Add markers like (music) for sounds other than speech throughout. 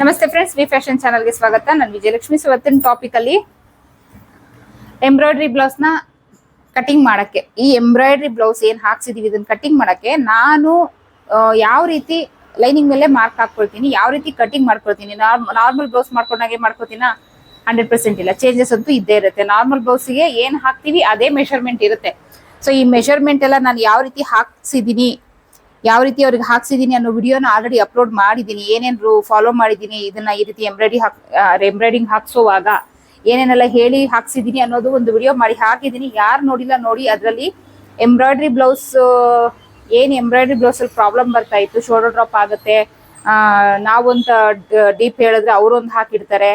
ನಮಸ್ತೆ friends V fashion ಚಾನಲ್ಗೆ ಸ್ವಾಗತ. ನಾನು ವಿಜಯಲಕ್ಷ್ಮಿ. ಸೊ ಇವತ್ತಿನ ಟಾಪಿಕ್ ಅಲ್ಲಿ ಎಂಬ್ರಾಯ್ಡ್ರಿ ನ ಕಟಿಂಗ್ ಮಾಡಕ್ಕೆ, ಈ ಎಂಬ್ರಾಯ್ಡ್ರಿ ಬ್ಲೌಸ್ ಏನ್ ಹಾಕ್ಸಿದೀವಿ, ಇದನ್ನ ಕಟಿಂಗ್ ಮಾಡಕ್ಕೆ ನಾನು ಯಾವ ರೀತಿ ಲೈನಿಂಗ್ ಮೇಲೆ ಮಾರ್ಕ್ ಹಾಕೊಳ್ತೀನಿ ಯಾವ ರೀತಿ ಕಟಿಂಗ್ ಮಾಡ್ಕೊಳ್ತೀನಿ ನಾರ್ಮಲ್ ಬ್ಲೌಸ್ ಮಾಡ್ಕೊಂಡಾಗೆ ಮಾಡ್ಕೊತೀನ ಹಂಡ್ರೆಡ್ ಪರ್ಸೆಂಟ್ ಇಲ್ಲ. ಚೇಂಜಸ್ ಅಂತೂ ಇದ್ದೇ ಇರುತ್ತೆ. ನಾರ್ಮಲ್ ಬ್ಲೌಸ್ಗೆ ಏನ್ ಹಾಕ್ತೀವಿ, ಅದೇ ಮೆಷರ್ಮೆಂಟ್ ಇರುತ್ತೆ. ಸೊ ಈ ಮೆಷರ್ಮೆಂಟ್ ಎಲ್ಲ ನಾನು ಯಾವ ರೀತಿ ಹಾಕ್ಸಿದೀನಿ ಯಾವ ರೀತಿ ಅವ್ರಿಗೆ ಹಾಕ್ಸಿದೀನಿ ಅನ್ನೋ ವಿಡಿಯೋನ ಆಲ್ರೆಡಿ ಅಪ್ಲೋಡ್ ಮಾಡಿದ್ದೀನಿ ಏನೇನು ಫಾಲೋ ಮಾಡಿದ್ದೀನಿ ಇದನ್ನ ಈ ರೀತಿ ಎಂಬ್ರಾಯ್ಡಿ ಹಾಕ್ ಎಂಬ್ರಾಯ್ಡಿಂಗ್ ಹಾಕ್ಸೋವಾಗ ಏನೇನೆಲ್ಲ ಹೇಳಿ ಹಾಕ್ಸಿದೀನಿ ಅನ್ನೋದು ಒಂದು ವಿಡಿಯೋ ಮಾಡಿ ಹಾಕಿದ್ದೀನಿ ಯಾರು ನೋಡಿಲ್ಲ ನೋಡಿ ಅದರಲ್ಲಿ ಎಂಬ್ರಾಯ್ಡ್ರಿ ಬ್ಲೌಸ್ ಏನ್ ಎಂಬ್ರಾಯ್ಡ್ರಿ ಬ್ಲೌಸಲ್ಲಿ ಪ್ರಾಬ್ಲಮ್ ಬರ್ತಾ ಇತ್ತು ಶೋಲ್ಡರ್ ಡ್ರಾಪ್ ಆಗುತ್ತೆ. ನಾವೊಂದ್ ಡೀಪ್ ಹೇಳಿದ್ರೆ ಅವ್ರೊಂದು ಹಾಕಿಡ್ತಾರೆ.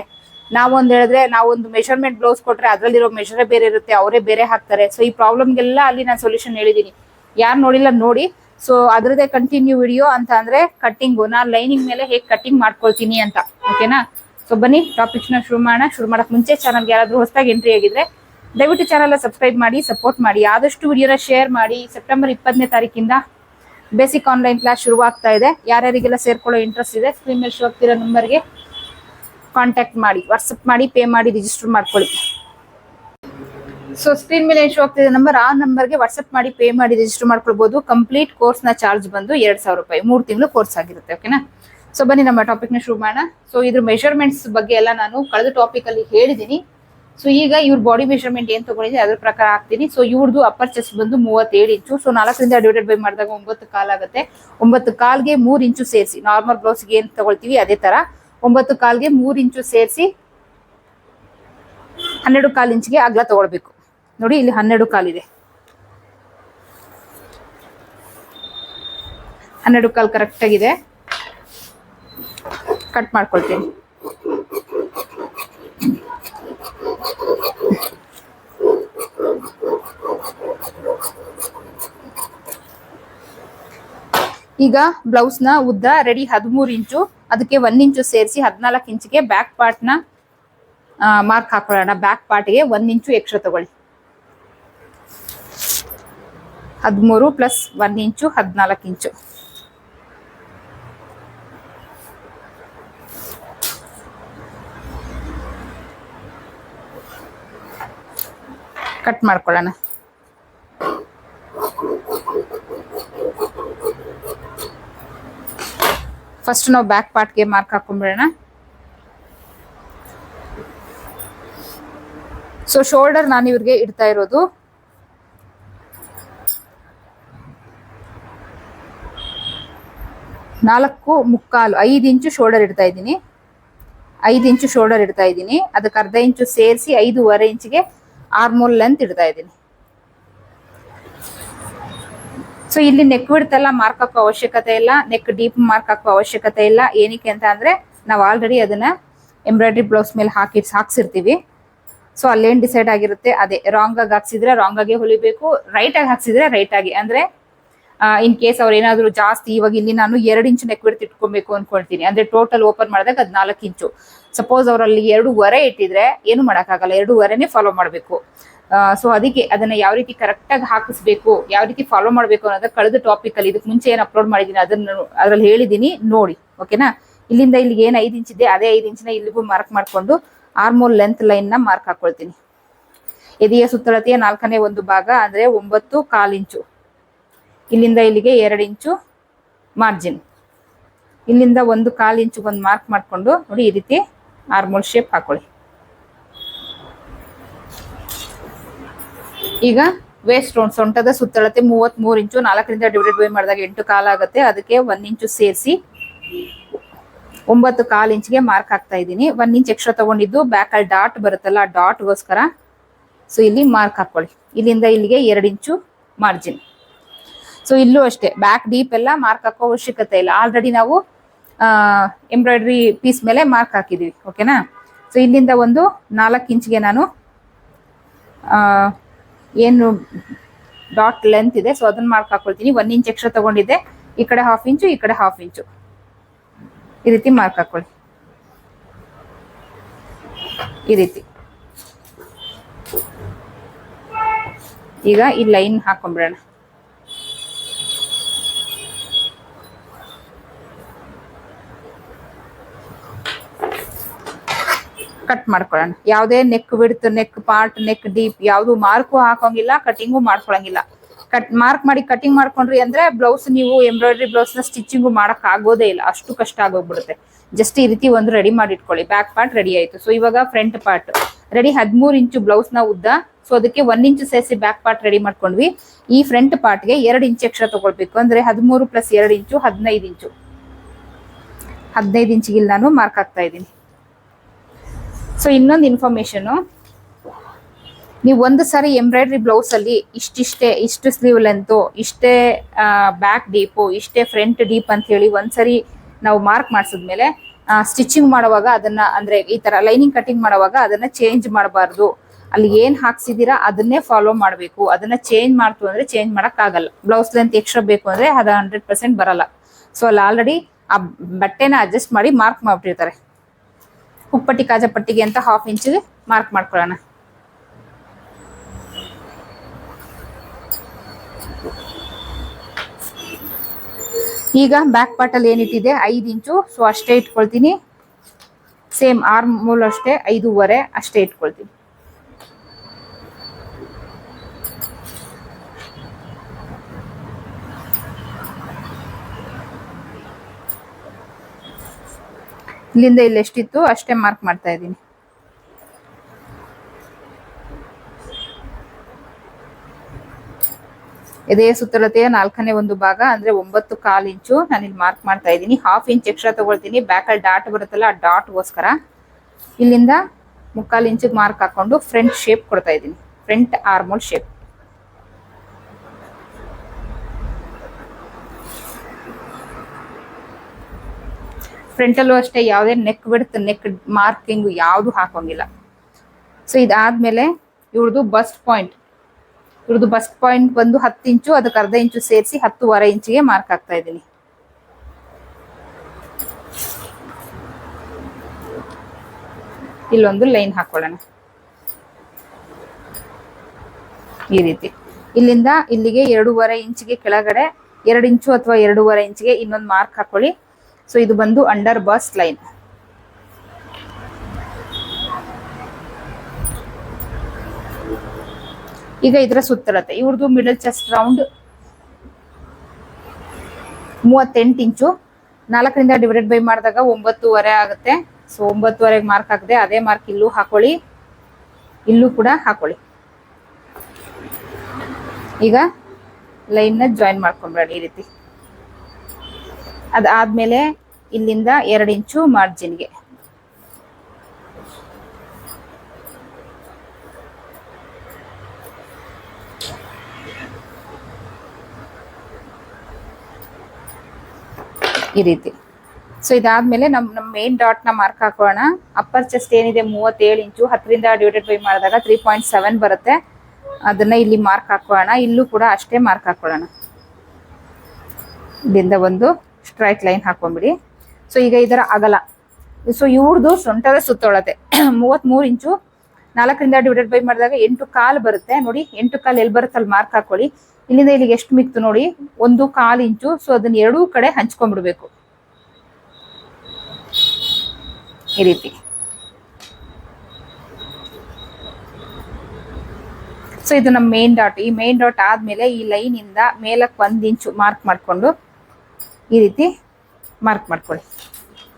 ನಾವೊಂದು ಹೇಳಿದ್ರೆ ನಾವೊಂದು ಮೆಷರ್ಮೆಂಟ್ ಬ್ಲೌಸ್ ಕೊಟ್ರೆ ಅದ್ರಲ್ಲಿರೋ ಮೆಷರೇ ಬೇರೆ ಇರುತ್ತೆ, ಅವರೇ ಬೇರೆ ಹಾಕ್ತಾರೆ. ಸೊ ಈ ಪ್ರಾಬ್ಲಮ್ಗೆಲ್ಲ ಅಲ್ಲಿ ನಾನು ಸೊಲ್ಯೂಷನ್ ಹೇಳಿದ್ದೀನಿ ಯಾರು ನೋಡಿಲ್ಲ ನೋಡಿ ಸೊ ಅದ್ರದೇ ಕಂಟಿನ್ಯೂ ವಿಡಿಯೋ ಅಂತ ಅಂದ್ರೆ ಕಟ್ಟಿಂಗು ನಾನು ಲೈನಿಂಗ್ ಮೇಲೆ ಹೇಗೆ ಕಟ್ಟಿಂಗ್ ಮಾಡ್ಕೊಳ್ತೀನಿ ಅಂತ ಓಕೆನಾ ಸೊ ಬನ್ನಿ ಟಾಪಿಕ್ಸ್ನ ಶುರು ಮಾಡೋಣ. ಶುರು ಮಾಡೋಕೆ ಮುಂಚೆ ಚಾನಲ್ಗೆ ಯಾರಾದ್ರೂ ಹೊಸದಾಗಿ ಎಂಟ್ರಿ ಆಗಿದ್ರೆ, ದಯವಿಟ್ಟು ಚಾನಲ್ ಸಬ್ಸ್ಕ್ರೈಬ್ ಮಾಡಿ ಸಪೋರ್ಟ್ ಮಾಡಿ. ಆದಷ್ಟು ವಿಡಿಯೋನ ಶೇರ್ ಮಾಡಿ. ಸೆಪ್ಟೆಂಬರ್ ಇಪ್ಪತ್ತನೇ ತಾರೀಕಿಂದ ಬೇಸಿಕ್ ಆನ್ಲೈನ್ ಕ್ಲಾಸ್ ಶುರುವಾಗ್ತಾ ಇದೆ. ಯಾರ್ಯಾರಿಗೆಲ್ಲ ಸೇರ್ಕೊಳ್ಳೋ ಇಂಟ್ರೆಸ್ಟ್ ಇದೆ ಸ್ಕ್ರೀನ್ ಮೇಲೆ ಶೋ ಆಗ್ತಿರೋ ನಂಬರ್ಗೆ ಕಾಂಟ್ಯಾಕ್ಟ್ ಮಾಡಿ. ವಾಟ್ಸಪ್ ಮಾಡಿ ಪೇ ಮಾಡಿ ರಿಜಿಸ್ಟರ್ ಮಾಡ್ಕೊಳ್ಳಿ. ಸೊ ಸ್ಕ್ರೀನ್ ಮೇಲೆ ಶೋ ಆಗ್ತಿದೆ ನಂಬರ್ ಆ ನಂಬರ್ಗೆ ವಾಟ್ಸ್ಆಪ್ ಮಾಡಿ ಪೇ ಮಾಡಿ ರಿಜಿಸ್ಟರ್ ಮಾಡ್ಕೊಳ್ಬಹುದು ಕಂಪ್ಲೀಟ್ ಕೋರ್ಸ್ನ ಚಾರ್ಜ್ ಬಂದು ಎರಡ್ ಸಾವಿರ ರೂಪಾಯಿ. ಮೂರು ತಿಂಗಳು ಕೋರ್ಸ್ ಆಗಿರುತ್ತೆ ಓಕೆನಾ ಸೊ ಬನ್ನಿ ನಮ್ಮ ಟಾಪಿಕ್ನ ಶುರು ಮಾಡೋಣ. ಸೊ ಇದ್ರ ಮೆಷರ್ಮೆಂಟ್ಸ್ ಬಗ್ಗೆ ಎಲ್ಲ ನಾನು ಕಳೆದ ಟಾಪಿಕ್ ಅಲ್ಲಿ ಹೇಳಿದೀನಿ. ಸೊ ಈಗ ಇವ್ರ ಬಾಡಿ ಮೆಷರ್ಮೆಂಟ್ ಏನ್ ತಗೊಂಡಿದೆ ಅದ್ರ ಪ್ರಕಾರ ಹಾಕ್ತೀನಿ. ಸೊ ಇವ್ರದ್ದು ಅಪ್ಪರ್ ಚೆಸ್ಟ್ ಬಂದು ಮೂವತ್ತೇಳು ಇಂಚು ಸೊ ನಾಲ್ಕರಿಂದ ಡಿವೈಡೆಡ್ ಬೈ ಮಾಡಿದಾಗ ಒಂಬತ್ತು ಕಾಲ್ ಆಗುತ್ತೆ. ಒಂಬತ್ತು ಕಾಲ್ಗೆ ಮೂರ್ ಇಂಚು ಸೇರಿಸಿ. ನಾರ್ಮಲ್ ಬ್ಲೌಸ್ಗೆ ಏನ್ ತಗೊಳ್ತೀವಿ ಅದೇ ತರ. ಒಂಬತ್ತು ಕಾಲ್ಗೆ ಮೂರ್ ಇಂಚು ಸೇರಿಸಿ ಹನ್ನೆರಡು ಕಾಲು ಇಂಚ್ಗೆ ಅಗ್ಲ ತಗೊಳ್ಬೇಕು. ನೋಡಿ, ಇಲ್ಲಿ ಹನ್ನೆರಡು ಕಾಲಿದೆ. ಹನ್ನೆರಡು ಕಾಲ್ ಕರೆಕ್ಟ್ ಆಗಿದೆ. ಕಟ್ ಮಾಡ್ಕೊಳ್ತೀನಿ. ಈಗ ಬ್ಲೌಸ್ನ ಉದ್ದ ರೆಡಿ ಹದಿಮೂರು ಇಂಚು, ಅದಕ್ಕೆ ಒಂದ್ ಇಂಚು ಸೇರಿಸಿ ಹದಿನಾಲ್ಕು ಇಂಚಿಗೆ ಬ್ಯಾಕ್ ಪಾರ್ಟ್ನ ಮಾರ್ಕ್ ಹಾಕೊಳ್ಳೋಣ. ಬ್ಯಾಕ್ ಪಾರ್ಟ್ಗೆ ಒಂದ್ ಇಂಚು ಎಕ್ಸ್ಟ್ರಾ ತಗೊಳ್ಳಿ. ಹದಿಮೂರು ಪ್ಲಸ್ ಒನ್ ಇಂಚು ಹದಿನಾಲ್ಕು ಇಂಚು. ಕಟ್ ಮಾಡ್ಕೊಳ್ಳೋಣ. ಫಸ್ಟ್ ನಾವು ಬ್ಯಾಕ್ ಪಾರ್ಟ್ಗೆ ಮಾರ್ಕ್ ಹಾಕೊಂಡ್ಬಿಡೋಣ. ಸೊ ಶೋಲ್ಡರ್ ನಾನು ಇವ್ರಿಗೆ ಇಡ್ತಾ ಇರೋದು. ನಾಲ್ಕು ಮುಕ್ಕಾಲು, ಐದು ಇಂಚು ಶೋಲ್ಡರ್ ಇಡ್ತಾ ಇದ್ದೀನಿ. ಐದು ಇಂಚು ಶೋಲ್ಡರ್ ಇಡ್ತಾ ಇದ್ದೀನಿ. ಅದಕ್ಕೆ ಅರ್ಧ ಇಂಚು ಸೇರಿಸಿ ಐದೂವರೆ ಇಂಚಿಗೆ ಆರ್ಮೋಲ್ ಲೆಂತ್ ಇಡ್ತಾ ಇದ್ದೀನಿ. ಸೊ ಇಲ್ಲಿ ನೆಕ್ ವಿಡ್ತ್ ಎಲ್ಲ ಮಾರ್ಕ್ ಹಾಕೋ ಅವಶ್ಯಕತೆ ಇಲ್ಲ. ನೆಕ್ ಡೀಪ್ ಮಾರ್ಕ್ ಹಾಕೋ ಅವಶ್ಯಕತೆ ಇಲ್ಲ. ಏನಕ್ಕೆ ಅಂತ ಅಂದ್ರೆ, ನಾವು ಆಲ್ರೆಡಿ ಅದನ್ನ ಎಂಬ್ರಾಯ್ಡ್ರಿ ಬ್ಲೌಸ್ ಮೇಲೆ ಹಾಕಿ, ಹಾಕ್ಸಿರ್ತೀವಿ. ಸೊ ಅಲ್ಲೇನ್ ಡಿಸೈಡ್ ಆಗಿರುತ್ತೆ? ಅದೇ ರಾಂಗ್ ಆಗಿ ಹಾಕ್ಸಿದ್ರೆ ರಾಂಗ್ ಆಗಿ ಹೊಲಿಬೇಕು. ರೈಟ್ ಆಗಿ ಹಾಕ್ಸಿದ್ರೆ ರೈಟ್ ಆಗಿ. ಅಂದ್ರೆ ಇನ್ ಕೇಸ್ ಅವ್ರು ಏನಾದ್ರು ಜಾಸ್ತಿ ಇವಾಗ ಇಲ್ಲಿ ನಾನು ಎರಡು ಇಂಚು ನೆಕ್ ಬಿಡ್ತು ಇಟ್ಕೊಬೇಕು ಅನ್ಕೊಳ್ತೀನಿ. ಅಂದ್ರೆ ಟೋಟಲ್ ಓಪನ್ ಮಾಡಿದಾಗ ಅದ್ ನಾಲ್ಕು ಇಂಚು ಸಪೋಸ್ ಅವರಲ್ಲಿ ಎರಡೂವರೆ ಇಟ್ಟಿದ್ರೆ ಏನು ಮಾಡೋಕ್ಕಾಗಲ್ಲ. ಎರಡೂವರೆನೇ ಫಾಲೋ ಮಾಡಬೇಕು. ಸೊ ಅದಕ್ಕೆ ಅದನ್ನ ಯಾವ ರೀತಿ ಕರೆಕ್ಟ್ ಆಗಿ ಹಾಕಿಸ್ಬೇಕು, ಯಾವ ರೀತಿ ಫಾಲೋ ಮಾಡಬೇಕು ಅನ್ನೋದ ಕಳೆದ ಟಾಪಿಕ್ ಅಲ್ಲಿ ಇದಕ್ಕೆ ಮುಂಚೆ ಏನ್ ಅಪ್ಲೋಡ್ ಮಾಡಿದೀನಿ ಅದನ್ನ ಅದ್ರಲ್ಲಿ ಹೇಳಿದೀನಿ, ನೋಡಿ. ಓಕೆನಾ ಇಲ್ಲಿಂದ ಇಲ್ಲಿಗೆ ಏನ್ ಐದು ಇಂಚ್ ಇದೆ, ಅದೇ ಐದು ಇಂಚಿನ ಇಲ್ಲಿಗೂ ಮಾರ್ಕ್ ಮಾಡ್ಕೊಂಡು ಆರ್ಮೋಲ್ ಲೆಂತ್ ಲೈನ್ನ ಮಾರ್ಕ್ ಹಾಕೊಳ್ತೀನಿ. ಎದೆಯ ಸುತ್ತಳತೆಯ ನಾಲ್ಕನೇ ಒಂದು ಭಾಗ ಅಂದ್ರೆ ಒಂಬತ್ತು ಕಾಲು ಇಂಚು ಇಲ್ಲಿಂದ ಇಲ್ಲಿಗೆ ಎರಡು ಇಂಚು ಮಾರ್ಜಿನ್ ಇಲ್ಲಿಂದ ಒಂದು ಕಾಲು ಇಂಚು ಒಂದು ಮಾರ್ಕ್ ಮಾಡಿಕೊಂಡು ನೋಡಿ ಈ ರೀತಿ ಆರ್ಮೋಲ್ ಶೇಪ್ ಹಾಕೊಳ್ಳಿ. ಈಗ ವೇಸ್ಟ್ ರೌಂಡ್ ಸೊಂಟದ ಸುತ್ತಳತೆ ಮೂವತ್ತ್ ಮೂರು ಇಂಚು, ನಾಲ್ಕರಿಂದ ಡಿವೈಡೆಡ್ ಬೈ ಮಾಡಿದಾಗ ಎಂಟು ಕಾಲ್ ಆಗುತ್ತೆ. ಅದಕ್ಕೆ ಒಂದು ಇಂಚು ಸೇರಿಸಿ ಒಂಬತ್ತು ಕಾಲು ಇಂಚ್ಗೆ ಮಾರ್ಕ್ ಹಾಕ್ತಾ ಇದ್ದೀನಿ. ಒನ್ ಇಂಚ್ ಎಕ್ಸ್ಟ್ರಾ ತಗೊಂಡಿದ್ದು ಬ್ಯಾಕ್ ಅಲ್ಲಿ ಡಾಟ್ ಬರುತ್ತಲ್ಲ ಡಾಟ್ಗೋಸ್ಕರ ಸೊ ಇಲ್ಲಿ ಮಾರ್ಕ್ ಹಾಕೊಳ್ಳಿ. ಇಲ್ಲಿಂದ ಇಲ್ಲಿಗೆ ಎರಡು ಇಂಚು ಮಾರ್ಜಿನ್ ಸೊ ಇಲ್ಲೂ ಅಷ್ಟೇ. ಬ್ಯಾಕ್ ಡೀಪ್ ಎಲ್ಲ ಮಾರ್ಕ್ ಹಾಕೋ ಅವಶ್ಯಕತೆ ಇಲ್ಲ. ಆಲ್ರೆಡಿ ನಾವು ಎಂಬ್ರಾಯ್ಡ್ರಿ ಪೀಸ್ ಮೇಲೆ ಮಾರ್ಕ್ ಹಾಕಿದೀವಿ. ಓಕೆನಾ ಸೊ ಇಲ್ಲಿಂದ ಒಂದು ನಾಲ್ಕು ಇಂಚ್ಗೆ ನಾನು ಏನು ಡಾಟ್ ಲೆಂತ್ ಇದೆ. ಸೊ ಅದನ್ನ ಮಾರ್ಕ್ ಹಾಕೊಳ್ತೀನಿ. ಒನ್ ಇಂಚ್ ಎಕ್ಸ್ಟ್ರಾ ತಗೊಂಡಿದ್ದೆ. ಈ ಕಡೆ ಹಾಫ್ ಇಂಚು ಈ ಕಡೆ ಹಾಫ್ ಇಂಚು ಈ ರೀತಿ ಮಾರ್ಕ್ ಹಾಕೊಳ್ಳಿ. ಈ ರೀತಿ. ಈಗ ಈ ಲೈನ್ ಹಾಕೊಂಡ್ಬಿಡೋಣ. ಕಟ್ ಮಾಡ್ಕೊಳ್ಳೋಣ. ಯಾವುದೇ ನೆಕ್ ಬಿಡ್ತು ನೆಕ್ ಪಾರ್ಟ್ ನೆಕ್ ಡೀಪ್ ಯಾವುದು ಮಾರ್ಕು ಹಾಕೋಂಗಿಲ್ಲ ಕಟಿಂಗು ಮಾಡ್ಕೊಳಂಗಿಲ್ಲ ಕಟ್ ಮಾರ್ಕ್ ಮಾಡಿ ಕಟಿಂಗ್ ಮಾಡ್ಕೊಂಡ್ರಿ ಅಂದ್ರೆ ಬ್ಲೌಸ್ ನೀವು ಎಂಬ್ರಾಯ್ಡ್ರಿ ಬ್ಲೌಸ್ನ ಸ್ಟಿಚಿಂಗು ಮಾಡಕ್ ಆಗೋದೇ ಇಲ್ಲ. ಅಷ್ಟು ಕಷ್ಟ ಆಗೋಗ್ಬಿಡುತ್ತೆ. ಜಸ್ಟ್ ಈ ರೀತಿ ಒಂದು ರೆಡಿ ಮಾಡಿ ಇಟ್ಕೊಳ್ಳಿ. ಬ್ಯಾಕ್ ಪಾರ್ಟ್ ರೆಡಿ ಆಯ್ತು. ಸೊ ಇವಾಗ ಫ್ರಂಟ್ ಪಾರ್ಟ್ ರೆಡಿ ಹದಿಮೂರು ಇಂಚು ಬ್ಲೌಸ್ನ ಉದ್ದ. ಸೊ ಅದಕ್ಕೆ ಒಂದ್ ಇಂಚು ಸೇರಿಸಿ ಬ್ಯಾಕ್ ಪಾರ್ಟ್ ರೆಡಿ ಮಾಡ್ಕೊಂಡ್ವಿ. ಈ ಫ್ರಂಟ್ ಪಾರ್ಟ್ಗೆ ಎರಡು ಇಂಚ್ ಎಕ್ಸ್ಟ್ರಾ ತಗೊಳ್ಬೇಕು. ಅಂದ್ರೆ ಹದಿಮೂರು ಪ್ಲಸ್ ಎರಡು ಇಂಚು ಹದಿನೈದು ಇಂಚು. ಹದಿನೈದು ಇಂಚಿಗೆ ನಾನು ಮಾರ್ಕ್ ಆಗ್ತಾ ಇದ್ದೀನಿ. ಸೊ ಇನ್ನೊಂದು ಇನ್ಫಾರ್ಮೇಶನ್ ನೀವು ಒಂದು ಸಾರಿ ಎಂಬ್ರಾಯ್ಡ್ರಿ ಬ್ಲೌಸ್ ಅಲ್ಲಿ ಇಷ್ಟಿಷ್ಟೇ, ಇಷ್ಟು ಸ್ಲೀವ್ ಲೆಂತು ಇಷ್ಟೇ ಬ್ಯಾಕ್ ಡೀಪು ಇಷ್ಟೇ ಫ್ರಂಟ್ ಡೀಪ್ ಅಂತ ಹೇಳಿ ಒಂದ್ಸರಿ ನಾವು ಮಾರ್ಕ್ ಮಾಡಿಸಿದ್ಮೇಲೆ ಸ್ಟಿಚಿಂಗ್ ಮಾಡುವಾಗ ಅದನ್ನ ಅಂದ್ರೆ ಈ ತರ ಲೈನಿಂಗ್ ಕಟಿಂಗ್ ಮಾಡುವಾಗ ಅದನ್ನ ಚೇಂಜ್ ಮಾಡಬಾರ್ದು. ಅಲ್ಲಿ ಏನ್ ಹಾಕ್ಸಿದೀರಾ ಅದನ್ನೇ ಫಾಲೋ ಮಾಡಬೇಕು. ಅದನ್ನ ಚೇಂಜ್ ಮಾಡ್ತು ಅಂದ್ರೆ ಚೇಂಜ್ ಮಾಡಕ್ ಬ್ಲೌಸ್ ಲೆಂತ್ ಎಕ್ಸ್ಟ್ರಾ ಬೇಕು ಅಂದ್ರೆ ಅದು ಹಂಡ್ರೆಡ್ ಪರ್ಸೆಂಟ್ ಬರಲ್ಲ. ಸೊ ಅಲ್ಲಿ ಆಲ್ರೆಡಿ ಆ ಬಟ್ಟೆನ ಅಡ್ಜಸ್ಟ್ ಮಾಡಿ ಮಾರ್ಕ್ ಮಾಡ್ಬಿಟ್ಟಿರ್ತಾರೆ. ಹುಪ್ಪಟ್ಟಿ ಕಾಜಪಟ್ಟಿಗೆ ಅಂತ ಹಾಫ್ ಇಂಚಿಗೆ ಮಾರ್ಕ್ ಮಾಡ್ಕೊಳ್ಳೋಣ. ಈಗ ಬ್ಯಾಕ್ ಪಾರ್ಟ್ ಅಲ್ಲಿ ಏನಿಟ್ಟಿದೆ? ಐದು ಇಂಚು. ಸೊ ಅಷ್ಟೇ ಇಟ್ಕೊಳ್ತೀನಿ. ಸೇಮ್ ಆರ್ಮ್ ಮೂಲ ಅಷ್ಟೇ ಐದೂವರೆ ಅಷ್ಟೇ ಇಟ್ಕೊಳ್ತೀನಿ. ಇಲ್ಲಿಂದ ಇಲ್ಲಿ ಎಷ್ಟಿತ್ತು, ಅಷ್ಟೇ ಮಾರ್ಕ್ ಮಾಡ್ತಾ ಇದ್ದೀನಿ. ಇದೇ ಸುತ್ತಳತೆಯ ನಾಲ್ಕನೇ ಒಂದು ಭಾಗ, ಅಂದ್ರೆ ಒಂಬತ್ತು ಕಾಲು ಇಂಚು ನಾನು ಇಲ್ಲಿ ಮಾರ್ಕ್ ಮಾಡ್ತಾ ಇದ್ದೀನಿ. ಹಾಫ್ ಇಂಚ್ ಎಕ್ಸ್ಟ್ರಾ ತಗೊಳ್ತೀನಿ. ಬ್ಯಾಕ್ ಅಲ್ಲಿ ಡಾಟ್ ಬರುತ್ತಲ್ಲ, ಆ ಡಾಟ್ಗೋಸ್ಕರ ಇಲ್ಲಿಂದ ಮುಕ್ಕಾಲು ಇಂಚಿಗೆ ಮಾರ್ಕ್ ಹಾಕೊಂಡು ಫ್ರಂಟ್ ಶೇಪ್ ಕೊಡ್ತಾ ಇದ್ದೀನಿ. ಫ್ರಂಟ್ ಆರ್ಮೋಲ್ ಶೇಪ್ ಫ್ರಂಟಲ್ಲೂ ಅಷ್ಟೇ ಯಾವುದೇ ನೆಕ್ ಬಿಡ್ತ ನೆಕ್ ಮಾರ್ಕಿಂಗ್ ಯಾವುದು ಹಾಕೋಂಗಿಲ್ಲ. ಸೊ ಇದಾದ್ಮೇಲೆ ಇವ್ರದ್ದು ಬಸ್ಟ್ ಪಾಯಿಂಟ್ ಇವ್ರದ್ದು ಬಸ್ಟ್ ಪಾಯಿಂಟ್ ಬಂದು ಹತ್ತು ಇಂಚು, ಅದಕ್ಕೆ ಅರ್ಧ ಇಂಚು ಸೇರಿಸಿ ಹತ್ತುವರೆ ಇಂಚಿಗೆ ಮಾರ್ಕ್ ಹಾಕ್ತಾ ಇದ್ದೀನಿ. ಇಲ್ಲೊಂದು ಲೈನ್ ಹಾಕೊಳ್ಳೋಣ. ಈ ರೀತಿ. ಇಲ್ಲಿಂದ ಇಲ್ಲಿಗೆ ಎರಡೂವರೆ ಇಂಚಿಗೆ ಕೆಳಗಡೆ, ಎರಡು ಇಂಚು ಅಥವಾ ಎರಡೂವರೆ ಇಂಚಿಗೆ ಇನ್ನೊಂದು ಮಾರ್ಕ್ ಹಾಕೊಳ್ಳಿ. ಸೊ ಇದು ಬಂದು ಅಂಡರ್ ಬಸ್ಟ್ ಲೈನ್ ಈಗ ಇದರ ಸುತ್ತಳತೆ. ಇವ್ರದ್ದು ಮಿಡಲ್ ಚೆಸ್ಟ್ ರೌಂಡ್ ಮೂವತ್ತೆಂಟು ಇಂಚು. ನಾಲ್ಕರಿಂದ ಡಿವೈಡೆಡ್ ಬೈ ಮಾಡಿದಾಗ ಒಂಬತ್ತುವರೆ ಆಗುತ್ತೆ. ಸೊ ಒಂಬತ್ತುವರೆಗೆ ಮಾರ್ಕ್ ಹಾಕಿದೆ, ಅದೇ ಮಾರ್ಕ್ ಇಲ್ಲೂ ಹಾಕೊಳ್ಳಿ. ಇಲ್ಲೂ ಕೂಡ ಹಾಕೊಳ್ಳಿ. ಈಗ ಲೈನ್ನ ಜಾಯಿನ್ ಮಾಡ್ಕೊಂಡ್ಬೇಡಿ ಈ ರೀತಿ. ಅದಾದ್ಮೇಲೆ ಇಲ್ಲಿಂದ ಎರಡು ಇಂಚು ಮಾರ್ಜಿನ್ಗೆ ಈ ರೀತಿ. ಸೊ ಇದಾದ್ಮೇಲೆ ನಮ್ ನಮ್ಮ ಮೇನ್ ಡಾಟ್ನ ಮಾರ್ಕ್ ಹಾಕೋಣ. ಅಪ್ಪರ್ ಚೆಸ್ಟ್ ಏನಿದೆ ಮೂವತ್ತೇಳು ಇಂಚು, ಹತ್ತರಿಂದ ಡಿವೈಡೆಡ್ ಬೈ ಮಾಡಿದಾಗ ತ್ರೀ ಪಾಯಿಂಟ್ ಸೆವೆನ್ ಬರುತ್ತೆ. ಅದನ್ನ ಇಲ್ಲಿ ಮಾರ್ಕ್ ಹಾಕೋಣ. ಇಲ್ಲೂ ಕೂಡ ಅಷ್ಟೇ ಮಾರ್ಕ್ ಹಾಕೊಳ್ಳೋಣ. ಇಲ್ಲಿಂದ ಒಂದು ಸ್ಟ್ರೈಟ್ ಲೈನ್ ಹಾಕೊಂಡ್ಬಿಡಿ. ಸೊ ಈಗ ಇದರ ಅಗಲ. ಸೊ ಇವ್ರದ್ದು ಸೊಂಟದ ಸುತ್ತೊಳತೆ. (clears throat) ಮೂವತ್ಮೂರು ಇಂಚು ನಾಲ್ಕರಿಂದ ಡಿವೈಡೆಡ್ ಬೈ ಮಾಡಿದಾಗ ಎಂಟು ಕಾಲು ಬರುತ್ತೆ. ನೋಡಿ, ಎಂಟು ಕಾಲು ಎಲ್ಲಿ ಬರುತ್ತೆ ಅಲ್ಲಿ ಮಾರ್ಕ್ ಹಾಕೊಳ್ಳಿ. ಇಲ್ಲಿಂದ ಇಲ್ಲಿಗೆ ಎಷ್ಟು ಮಿಕ್ತು ನೋಡಿ, ಒಂದು ಕಾಲು ಇಂಚು. ಸೊ ಅದನ್ನ ಎರಡೂ ಕಡೆ ಹಂಚ್ಕೊಂಡ್ಬಿಡ್ಬೇಕು. ಈ ರೀತಿ. ಸೊ ಇದು ನಮ್ಮ ಮೇನ್ ಡಾಟ್ ಈ ಮೇನ್ ಡಾಟ್ ಆದ್ಮೇಲೆ ಈ ಲೈನ್ ಇಂದ ಮೇಲಕ್ಕೆ ಒಂದ್ ಇಂಚು ಮಾರ್ಕ್ ಮಾಡ್ಕೊಂಡು ಈ ರೀತಿ ಮಾರ್ಕ್ ಮಾಡ್ಕೊಳ್ಳಿ.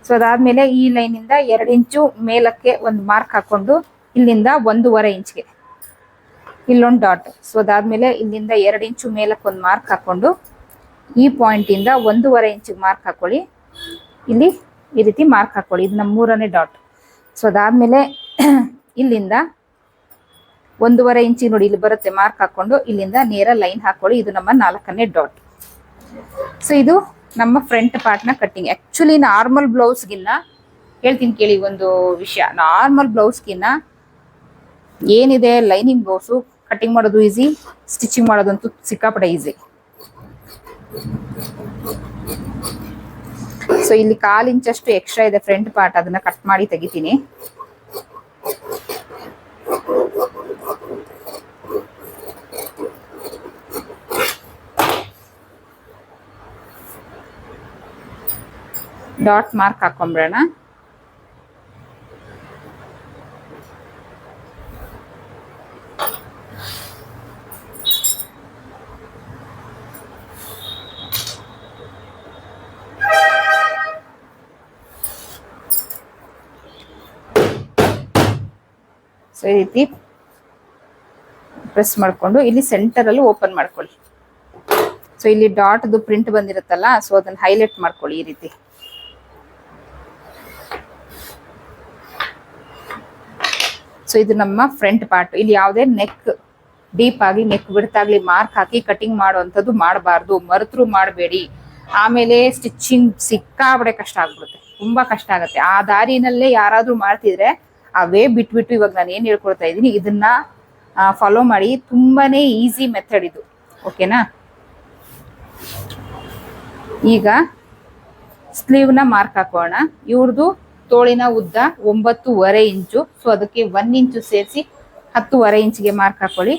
ಸೊ ಅದಾದ್ಮೇಲೆ ಈ ಲೈನ್ ಇಂದ ಎರಡು ಇಂಚು ಮೇಲಕ್ಕೆ ಒಂದು ಮಾರ್ಕ್ ಹಾಕೊಂಡು ಇಲ್ಲಿಂದ ಒಂದೂವರೆ ಇಂಚ್ಗೆ ಇಲ್ಲೊಂದು ಡಾಟ್ ಸೊ ಅದಾದಮೇಲೆ ಇಲ್ಲಿಂದ ಎರಡು ಇಂಚು ಮೇಲಕ್ಕೆ ಒಂದು ಮಾರ್ಕ್ ಹಾಕೊಂಡು ಈ ಪಾಯಿಂಟ್ ಇಂದ ಒಂದೂವರೆ ಇಂಚಿಗೆ ಮಾರ್ಕ್ ಹಾಕೊಳ್ಳಿ. ಇಲ್ಲಿ ಈ ರೀತಿ ಮಾರ್ಕ್ ಹಾಕೊಳ್ಳಿ. ಇದು ನಮ್ಮ ಮೂರನೇ ಡಾಟ್ ಸೊ ಅದಾದ್ಮೇಲೆ (clears throat) ಇಲ್ಲಿಂದ ಒಂದೂವರೆ ಇಂಚಿ ನೋಡಿ ಇಲ್ಲಿ ಬರುತ್ತೆ ಮಾರ್ಕ್ ಹಾಕೊಂಡು ಇಲ್ಲಿಂದ ನೇರ ಲೈನ್ ಹಾಕೊಳ್ಳಿ. ಇದು ನಮ್ಮ ನಾಲ್ಕನೇ ಡಾಟ್ ಸೊ ಇದು ನಮ್ಮ ಫ್ರಂಟ್ ಪಾರ್ಟ್ನ ಕಟ್ಟಿಂಗ್ ಆ್ಯಕ್ಚುಲಿ ನಾರ್ಮಲ್ ಬ್ಲೌಸ್ಗಿನ್ನ ಹೇಳ್ತೀನಿ ಕೇಳಿ ಒಂದು ವಿಷಯ. ನಾರ್ಮಲ್ ಬ್ಲೌಸ್ಗಿನ್ನ ಏನಿದೆ? ಲೈನಿಂಗ್ ಬ್ಲೌಸು ಕಟ್ಟಿಂಗ್ ಮಾಡೋದು ಈಸಿ ಸ್ಟಿಚಿಂಗ್ ಮಾಡೋದಂತೂ ಸಿಕ್ಕಾಪಟ್ಟೆ ಈಸಿ ಸೊ ಇಲ್ಲಿ ಕಾಲ್ ಇಂಚಷ್ಟು ಎಕ್ಸ್ಟ್ರಾ ಇದೆ ಫ್ರಂಟ್ ಪಾರ್ಟ್ ಅದನ್ನ ಕಟ್ ಮಾಡಿ ತೆಗಿತೀನಿ. ಡಾಟ್ ಮಾರ್ಕ್ ಹಾಕೊಂಬಿಡೋಣ ಸೊ ಈ ರೀತಿ ಪ್ರೆಸ್ ಮಾಡಿಕೊಂಡು ಇಲ್ಲಿ ಸೆಂಟರಲ್ಲಿ ಓಪನ್ ಮಾಡ್ಕೊಳ್ಳಿ. ಸೊ ಇಲ್ಲಿ ಡಾಟ್ದು ಪ್ರಿಂಟ್ ಬಂದಿರತ್ತಲ್ಲ ಸೊ ಅದನ್ನ ಹೈಲೈಟ್ ಮಾಡ್ಕೊಳ್ಳಿ ಈ ರೀತಿ. ಸೊ ಇದು ನಮ್ಮ ಫ್ರಂಟ್ ಪಾರ್ಟ್ ಇಲ್ಲಿ ಯಾವುದೇ ನೆಕ್ ಡೀಪ್ ಆಗಿ ನೆಕ್ ಬಿಡ್ತಾಗ್ಲಿ ಮಾರ್ಕ್ ಹಾಕಿ ಕಟಿಂಗ್ ಮಾಡುವಂಥದ್ದು ಮಾಡಬಾರ್ದು. ಮರೆತರು ಮಾಡಬೇಡಿ. ಆಮೇಲೆ ಸ್ಟಿಚಿಂಗ್ ಸಿಕ್ಕಾಬಡೆ ಕಷ್ಟ ಆಗ್ಬಿಡುತ್ತೆ. ತುಂಬಾ ಕಷ್ಟ ಆಗುತ್ತೆ. ಆ ದಾರಿನಲ್ಲೇ ಯಾರಾದ್ರೂ ಮಾಡ್ತಿದ್ರೆ, ಆ ವೇ ಬಿಟ್ಬಿಟ್ಟು ಇವಾಗ ನಾನು ಏನು ಹೇಳ್ಕೊಳ್ತಾ ಇದ್ದೀನಿ, ಇದನ್ನ ಫಾಲೋ ಮಾಡಿ. ತುಂಬಾನೇ ಈಸಿ ಮೆಥಡ್ ಇದು. ಓಕೆನಾ ಈಗ ಸ್ಲೀವ್ನ ಮಾರ್ಕ್ ಹಾಕೋಣ. ಇವ್ರದ್ದು ತೋಳಿನ ಉದ್ದ ಒಂಬತ್ತೂವರೆ ಇಂಚು. ಸೊ ಅದಕ್ಕೆ ಒನ್ ಇಂಚು ಸೇರಿಸಿ ಹತ್ತುವರೆ ಇಂಚಿಗೆ ಮಾರ್ಕ್ ಹಾಕೊಳ್ಳಿ.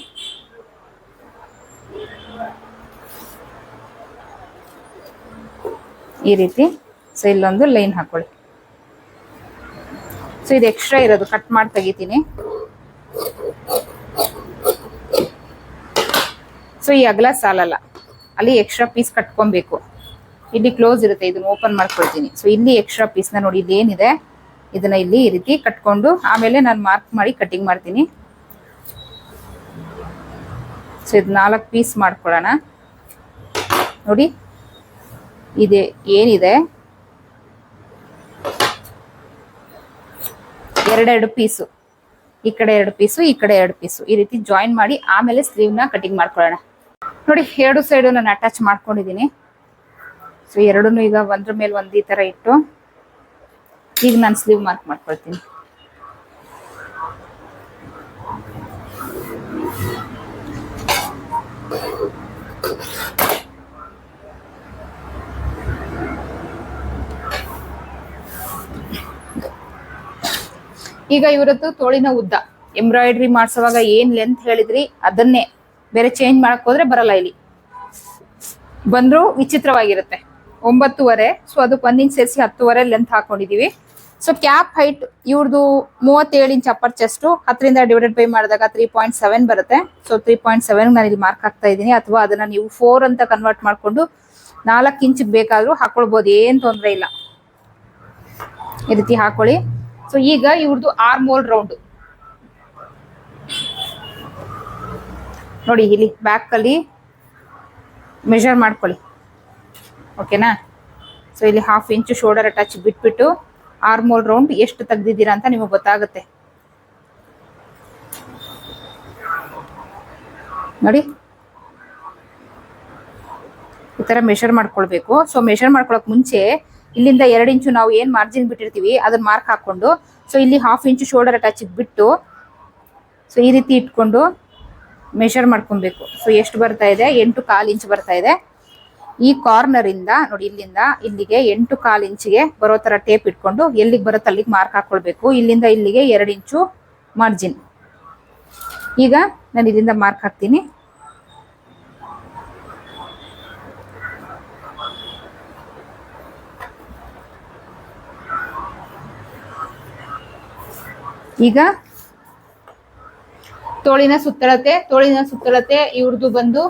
ಈ ರೀತಿ. ಸೊ ಇಲ್ಲೊಂದು ಲೈನ್ ಹಾಕೊಳ್ಳಿ. ಸೊ ಇದು ಎಕ್ಸ್ಟ್ರಾ ಇರೋದು. ಕಟ್ ಮಾಡಿ ತೆಗಿತೀನಿ. ಸೊ ಈ ಅಗಲ ಸಾಲಲ್ಲ. ಅಲ್ಲಿ ಎಕ್ಸ್ಟ್ರಾ ಪೀಸ್ ಕಟ್ಕೊಬೇಕು. ಇಲ್ಲಿ ಕ್ಲೋಸ್ ಇರುತ್ತೆ, ಇದನ್ನ ಓಪನ್ ಮಾಡ್ಕೊಳ್ತೀನಿ. ಸೊ ಇಲ್ಲಿ ಎಕ್ಸ್ಟ್ರಾ ಪೀಸ್ನ ನೋಡಿ ಇಲ್ಲಿ ಏನಿದೆ ಇದನ್ನ ಇಲ್ಲಿ ಈ ರೀತಿ ಕಟ್ಕೊಂಡು, ಆಮೇಲೆ ನಾನು ಮಾರ್ಕ್ ಮಾಡಿ ಕಟಿಂಗ್ ಮಾಡ್ತೀನಿ. ಸೊ ಇದು ನಾಲ್ಕು ಪೀಸ್ ಮಾಡ್ಕೊಳ್ಳೋಣ ನೋಡಿ, ಇದೆ, ಏನಿದೆ? ಎರಡೆರಡು ಪೀಸು ಈ ಕಡೆ ಎರಡು ಪೀಸು ಈ ಕಡೆ ಎರಡು ಪೀಸು ಈ ರೀತಿ ಜಾಯಿನ್ ಮಾಡಿ, ಆಮೇಲೆ ಸ್ಲೀವ್ನ ಕಟಿಂಗ್ ಮಾಡ್ಕೊಳ್ಳೋಣ ನೋಡಿ, ಎರಡು ಸೈಡು ನಾನು ಅಟ್ಯಾಚ್ ಮಾಡ್ಕೊಂಡಿದ್ದೀನಿ. ಸೊ ಎರಡನ್ನೂ ಈಗ ಒಂದ್ರ ಮೇಲೆ ಒಂದು ಈ ಥರ ಇಟ್ಟು ಈಗ ನಾನು ಸ್ಲೀವ್ ಮಾರ್ಕ್ ಮಾಡ್ಕೊಳ್ತೀನಿ. ಈಗ ಇವರದ್ದು ತೋಳಿನ ಉದ್ದ. ಎಂಬ್ರಾಯ್ಡ್ರಿ ಮಾಡಿಸುವಾಗ ಏನ್ ಲೆಂತ್ ಹೇಳಿದ್ರಿ? ಅದನ್ನೇ. ಬೇರೆ ಚೇಂಜ್ ಮಾಡಕ್ ಹೋದ್ರೆ ಬರಲ್ಲ ಇಲ್ಲಿ. ಬಂದ್ರು ವಿಚಿತ್ರವಾಗಿರುತ್ತೆ. ಒಂಬತ್ತುವರೆ. ಸೊ ಅದಕ್ಕೆ ಒಂದ್ ಇಂಚ್ ಸೇರಿಸಿ ಹತ್ತುವರೆ ಲೆಂತ್ ಹಾಕೊಂಡಿದೀವಿ. ಸೊ ಕ್ಯಾಪ್ ಹೈಟ್ ಇವ್ರದ್ದು ಮೂವತ್ತೇಳು ಇಂಚ್ ಅಪ್ಪರ್ ಚೆಸ್ಟ್ ಹತ್ತರಿಂದ ಡಿವೈಡೆಡ್ ಬೈ ಮಾಡಿದಾಗ ತ್ರೀ ಪಾಯಿಂಟ್ ಸೆವೆನ್ ಬರುತ್ತೆ. ಸೊ ತ್ರೀ ಪಾಯಿಂಟ್ ಸೆವೆನ್ ನಾನು ಇಲ್ಲಿ ಮಾರ್ಕ್ ಹಾಕ್ತಾ ಇದ್ದೀನಿ. ಅಥವಾ ಅದನ್ನ ನೀವು ಫೋರ್ ಅಂತ ಕನ್ವರ್ಟ್ ಮಾಡ್ಕೊಂಡು ನಾಲ್ಕು ಇಂಚ್ ಬೇಕಾದ್ರೂ ಹಾಕೊಳ್ಬೋದು. ಏನು ತೊಂದರೆ ಇಲ್ಲ. ಈ ರೀತಿ ಹಾಕೊಳ್ಳಿ. ಸೊ ಈಗ ಇವ್ರದ್ದು ಆರ್ಮೋಲ್ ರೌಂಡ್ ನೋಡಿ, ಇಲ್ಲಿ ಬ್ಯಾಕ್ ಅಲ್ಲಿ ಮೆಷರ್ ಮಾಡ್ಕೊಳ್ಳಿ. ಓಕೆನಾ? ಸೊ ಇಲ್ಲಿ ಹಾಫ್ ಇಂಚು ಶೋಲ್ಡರ್ ಅಟ್ಯಾಚ್ ಬಿಟ್ಬಿಟ್ಟು ಆರ್ಮೋಲ್ ರೌಂಡ್ ಎಷ್ಟು ತೆಗ್ದಿದ್ದೀರಾ ಅಂತ ನಿಮಗೆ ಗೊತ್ತಾಗುತ್ತೆ. ನೋಡಿ. ಈ ಥರ ಮೆಷರ್ ಮಾಡ್ಕೊಳ್ಬೇಕು. ಸೊ ಮೆಷರ್ ಮಾಡ್ಕೊಳಕ್ ಮುಂಚೆ ಇಲ್ಲಿಂದ ಎರಡು ಇಂಚು ನಾವು ಏನು ಮಾರ್ಜಿನ್ ಬಿಟ್ಟಿರ್ತೀವಿ ಅದನ್ನ ಮಾರ್ಕ್ ಹಾಕ್ಕೊಂಡು ಸೊ ಇಲ್ಲಿ ಹಾಫ್ ಇಂಚು ಶೋಲ್ಡರ್ ಅಟ್ಯಾಚ್ ಬಿಟ್ಟು ಸೊ ಈ ರೀತಿ ಇಟ್ಕೊಂಡು ಮೆಷರ್ ಮಾಡ್ಕೊಬೇಕು ಸೊ ಎಷ್ಟು ಬರ್ತಾ ಇದೆ? ಎಂಟು ಕಾಲು ಇಂಚು ಬರ್ತಾ ಇದೆ. ಈ ಕಾರ್ನರ್ ಇಂದ ನೋಡಿ, ಇಲ್ಲಿಂದ ಇಲ್ಲಿಗೆ ಎಂಟು ಕಾಲು ಇಂಚಿಗೆ ಬರೋ ತರ ಟೇಪ್ ಇಟ್ಕೊಂಡು ಎಲ್ಲಿಗೆ ಬರುತ್ತೆ ಅಲ್ಲಿಗೆ ಮಾರ್ಕ್ ಹಾಕೊಳ್ಬೇಕು. ಇಲ್ಲಿಂದ ಇಲ್ಲಿಗೆ ಎರಡು ಇಂಚು ಮಾರ್ಜಿನ್ ಈಗ ನಾನು ಇಲ್ಲಿಂದ ಮಾರ್ಕ್ ಹಾಕ್ತೀನಿ. ಈಗ ತೋಳಿನ ಸುತ್ತಳತೆ ತೋಳಿನ ಸುತ್ತಳತೆ ಇವ್ರದ್ದು ಬಂದು